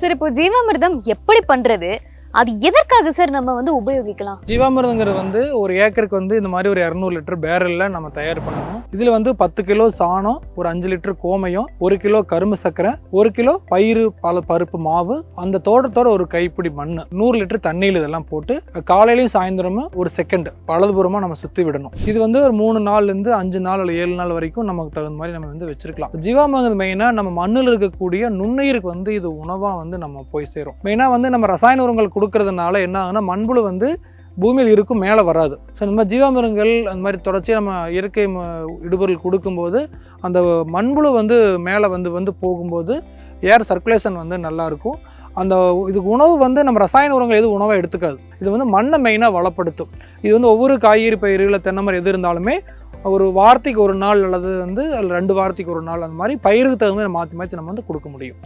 Sir இப்போ ஜீவாமிர்தம் எப்படி பண்றது? அது எதற்காக சார் நம்ம வந்து உபயோகிக்கலாம்? ஜீவாமிர்தங்கிறது வந்து ஒரு ஏக்கருக்கு வந்து இந்த மாதிரி ஒரு இரநூறு லிட்டர் பேரலில் நம்ம தயார் பண்ணணும். இதில் வந்து பத்து கிலோ சாணம் ஒரு அஞ்சு லிட்டர் கோமையம் ஒரு கிலோ கரும்பு சர்க்கரை ஒரு கிலோ பயிறு பல பருப்பு மாவு அந்த தோட்டத்தோட ஒரு கைப்பிடி மண் நூறு லிட்டர் தண்ணியில் இதெல்லாம் போட்டு காலையிலையும் சாயந்தரமும் ஒரு செகண்ட் வலதுபுறமாக நம்ம சுற்றி விடணும். இது வந்து ஒரு மூணு நாள்லேருந்து அஞ்சு நாள் அல்லது ஏழு நாள் வரைக்கும் நமக்கு தகுந்த மாதிரி நம்ம வந்து வச்சிருக்கலாம். ஜீவாமிரதம் மெயினாக நம்ம மண்ணில் இருக்கக்கூடிய நுண்ணுயிருக்கு வந்து இது உணவாக வந்து நம்ம போய் சேரும். மெயினாக வந்து நம்ம ரசாயன உரங்கள் கொடுக்கறதுனால என்ன ஆகுதுன்னா மண்புழு வந்து பூமியில் இருக்கும் மேலே வராது. ஸோ இந்த மாதிரி ஜீவாமிரங்கள் அந்த மாதிரி தொடர்ச்சியாக நம்ம இயற்கை ம- இடுபொருள் கொடுக்கும்போது அந்த மண்புழு வந்து மேலே வந்து வந்து போகும்போது ஏர் சர்க்குலேஷன் வந்து நல்லாயிருக்கும் அந்த இதுக்கு உணவு வந்து நம்ம ரசாயன உரங்கள் எதுவும் உணவாக எடுத்துக்காது. இது வந்து மண்ணை மெயினாக வளப்படுத்தும். இது வந்து ஒவ்வொரு காய்கறி பயிர்களை தென்னை மரம் எது இருந்தாலுமே ஒரு வாரத்துக்கு ஒரு நாள் அல்லது வந்து அல்லது ரெண்டு வாரத்துக்கு ஒரு நாள் அந்த மாதிரி பயிருக்கு தகுந்த மாதிரி மாற்றி மாற்றி நம்ம வந்து கொடுக்க முடியும்.